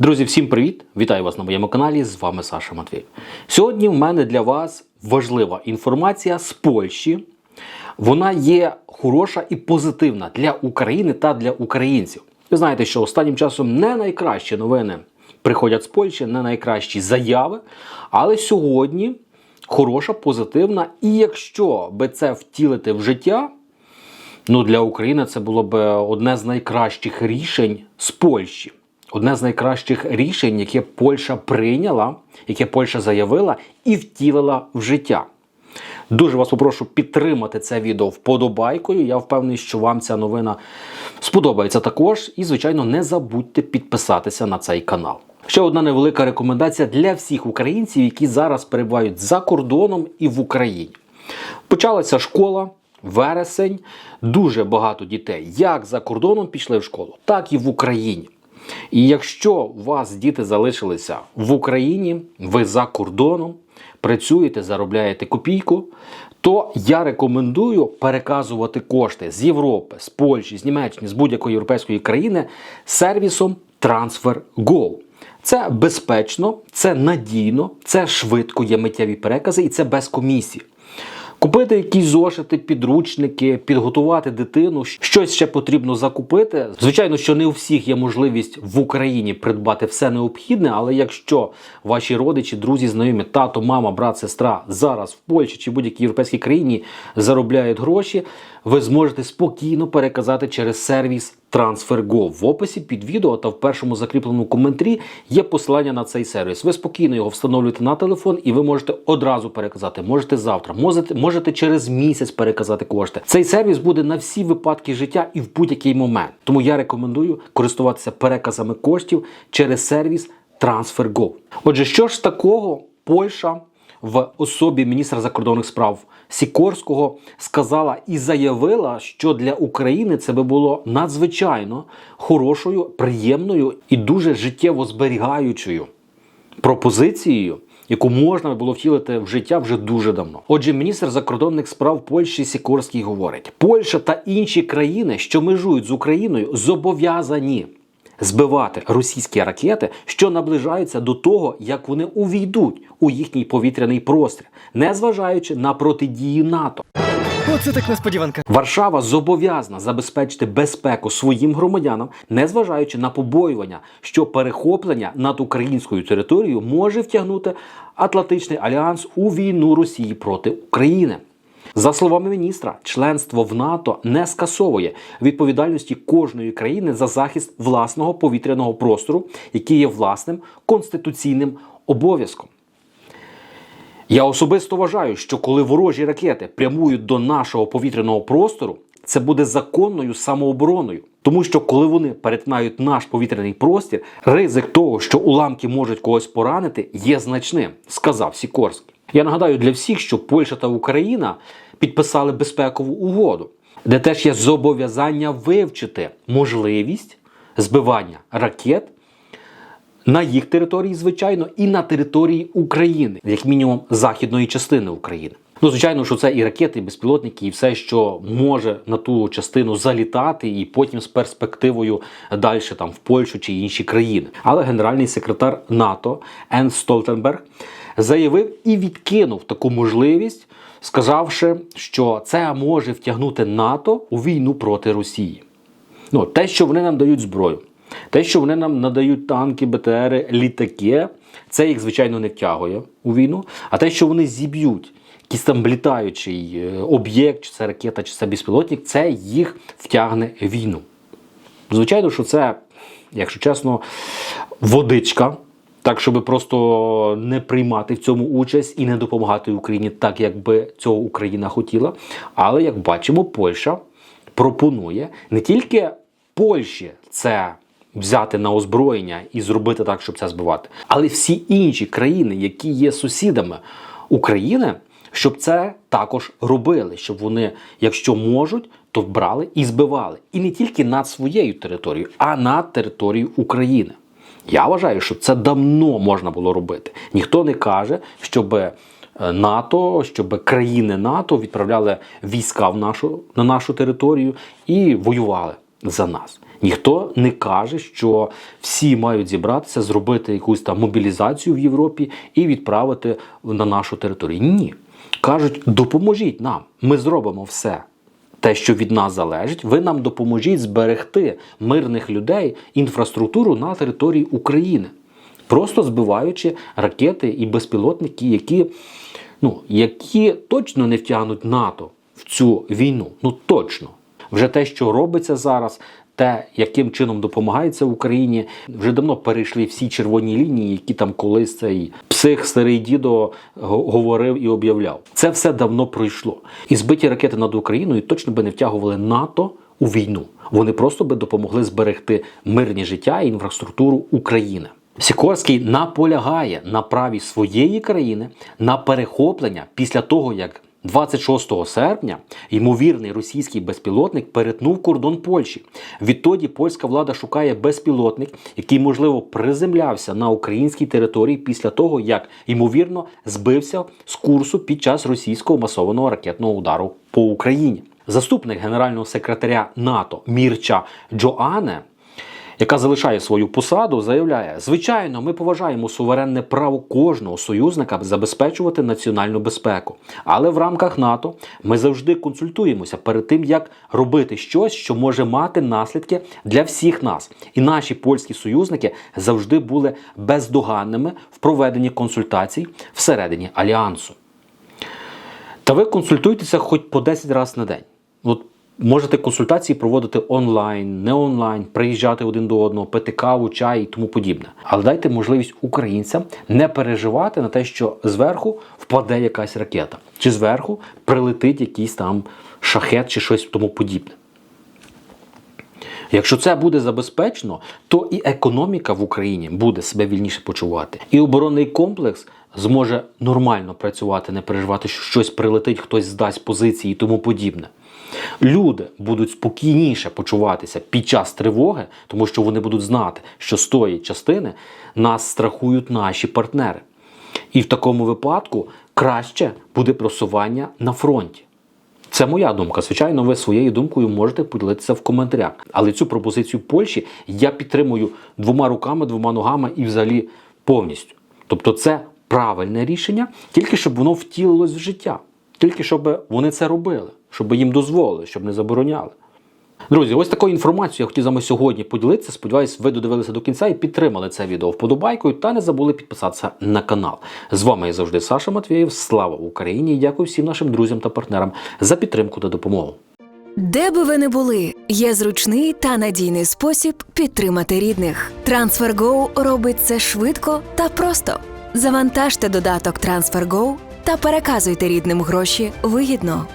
Друзі, всім привіт! Вітаю вас на моєму каналі. З вами Саша Матвій. Сьогодні в мене для вас важлива інформація з Польщі. Вона є хороша і позитивна для України та для українців. Ви знаєте, що останнім часом не найкращі новини приходять з Польщі, не найкращі заяви. Але сьогодні хороша, позитивна. І якщо би це втілити в життя, ну для України це було б одне з найкращих рішень з Польщі. Одне з найкращих рішень, яке Польща прийняла, яке Польща заявила і втілила в життя. Дуже вас попрошу підтримати це відео вподобайкою. Я впевнений, що вам ця новина сподобається також. І, звичайно, не забудьте підписатися на цей канал. Ще одна невелика рекомендація для всіх українців, які зараз перебувають за кордоном і в Україні. Почалася школа. Вересень дуже багато дітей як за кордоном пішли в школу, так і в Україні. І якщо у вас діти залишилися в Україні, ви за кордоном, працюєте, заробляєте копійку, то я рекомендую переказувати кошти з Європи, з Польщі, з Німеччини, з будь-якої європейської країни сервісом TransferGo. Це безпечно, це надійно, це швидко є миттєві перекази і це без комісії. Купити якісь зошити, підручники, підготувати дитину, щось ще потрібно закупити. Звичайно, що не у всіх є можливість в Україні придбати все необхідне, але якщо ваші родичі, друзі, знайомі, тато, мама, брат, сестра зараз в Польщі чи будь-якій європейській країні заробляють гроші, ви зможете спокійно переказати через сервіс TransferGo. В описі під відео та в першому закріпленому коментарі є посилання на цей сервіс. Ви спокійно його встановлюєте на телефон і ви можете одразу переказати. Можете завтра, можете, можете через місяць переказати кошти. Цей сервіс буде на всі випадки життя і в будь-який момент. Тому я рекомендую користуватися переказами коштів через сервіс TransferGo. Отже, що ж такого Польща в особі міністра закордонних справ Сікорського сказала і заявила, що для України це би було надзвичайно хорошою, приємною і дуже життєво зберігаючою пропозицією. Яку можна було втілити в життя вже дуже давно. Отже, міністр закордонних справ Польщі Сікорський говорить: Польща та інші країни, що межують з Україною, зобов'язані збивати російські ракети, що наближаються до того, як вони увійдуть у їхній повітряний простір, незважаючи на протидії НАТО. Оце так несподіванка. Варшава зобов'язана забезпечити безпеку своїм громадянам, незважаючи на побоювання, що перехоплення над українською територією може втягнути Атлантичний альянс у війну Росії проти України. За словами міністра, членство в НАТО не скасовує відповідальності кожної країни за захист власного повітряного простору, який є власним конституційним обов'язком. Я особисто вважаю, що коли ворожі ракети прямують до нашого повітряного простору, це буде законною самообороною. Тому що коли вони перетинають наш повітряний простір, ризик того, що уламки можуть когось поранити, є значним, сказав Сікорський. Я нагадаю для всіх, що Польща та Україна підписали безпекову угоду, де теж є зобов'язання вивчити можливість збивання ракет на їх території, звичайно, і на території України, як мінімум західної частини України. Ну, звичайно, що це і ракети, і безпілотники, і все, що може на ту частину залітати, і потім з перспективою далі там в Польщу чи інші країни. Але генеральний секретар НАТО Ен Столтенберг заявив і відкинув таку можливість, сказавши, що це може втягнути НАТО у війну проти Росії. Ну, те, що вони нам дають зброю. Те, що вони нам надають танки, БТРи, літаки, це їх, звичайно, не втягує у війну. А те, що вони зіб'ють якийсь там літаючий е, об'єкт, чи це ракета, чи це безпілотник, це їх втягне війну. Звичайно, що це, якщо чесно, водичка. Так, щоб просто не приймати в цьому участь і не допомагати Україні так, як би цього Україна хотіла. Але як бачимо, Польща пропонує не тільки Польщі це взяти на озброєння і зробити так, щоб це збивати, але всі інші країни, які є сусідами України, щоб це також робили, щоб вони, якщо можуть, то брали і збивали. І не тільки над своєю територією, а над територією України. Я вважаю, що це давно можна було робити. Ніхто не каже, щоб е, НАТО, щоб країни НАТО відправляли війська в нашу, на нашу територію і воювали за нас. Ніхто не каже, що всі мають зібратися, зробити якусь там мобілізацію в Європі і відправити на нашу територію. Ні. Кажуть, допоможіть нам, ми зробимо все. Те, що від нас залежить, ви нам допоможіть зберегти мирних людей, інфраструктуру на території України, просто збиваючи ракети і безпілотники, які, ну, які точно не втягнуть НАТО в цю війну. Ну точно. Вже те, що робиться зараз, те, яким чином допомагається Україні, вже давно перейшли всі червоні лінії, які там колись цей псих старий дідо го- говорив і об'являв. Це все давно пройшло. І збиті ракети над Україною точно би не втягували НАТО у війну. Вони просто би допомогли зберегти мирні життя і інфраструктуру України. Сікорський наполягає на праві своєї країни на перехоплення після того, як 26 серпня ймовірний російський безпілотник перетнув кордон Польщі. Відтоді польська влада шукає безпілотник, який можливо приземлявся на українській території після того, як ймовірно збився з курсу під час російського масованого ракетного удару по Україні. Заступник генерального секретаря НАТО Мірча Джоане яка залишає свою посаду, заявляє: звичайно, ми поважаємо суверенне право кожного союзника забезпечувати національну безпеку. Але в рамках НАТО ми завжди консультуємося перед тим, як робити щось, що може мати наслідки для всіх нас. І наші польські союзники завжди були бездоганними в проведенні консультацій всередині альянсу. Та ви консультуйтеся хоч по 10 разів на день. От можете консультації проводити онлайн, не онлайн, приїжджати один до одного, пити каву, чай і тому подібне. Але дайте можливість українцям не переживати на те, що зверху впаде якась ракета, чи зверху прилетить якийсь там шахет чи щось тому подібне. Якщо це буде забезпечено, то і економіка в Україні буде себе вільніше почувати, і оборонний комплекс зможе нормально працювати, не переживати, що щось прилетить, хтось здасть позиції і тому подібне. Люди будуть спокійніше почуватися під час тривоги, тому що вони будуть знати, що з тої частини нас страхують наші партнери. І в такому випадку краще буде просування на фронті. Це моя думка. Звичайно, ви своєю думкою можете поділитися в коментарях. Але цю пропозицію Польщі я підтримую двома руками, двома ногами і взагалі повністю. Тобто, це правильне рішення, тільки щоб воно втілилось в життя, тільки щоб вони це робили, щоб їм дозволили, щоб не забороняли. Друзі, ось такою інформацією я хотів з вами сьогодні поділитися. Сподіваюсь, ви додивилися до кінця і підтримали це відео вподобайкою та не забули підписатися на канал. З вами я завжди Саша Матвєєв. Слава Україні! І дякую всім нашим друзям та партнерам за підтримку та допомогу. Де би ви не були, є зручний та надійний спосіб підтримати рідних. TransferGo робить це швидко та просто. Завантажте додаток TransferGo та переказуйте рідним гроші вигідно.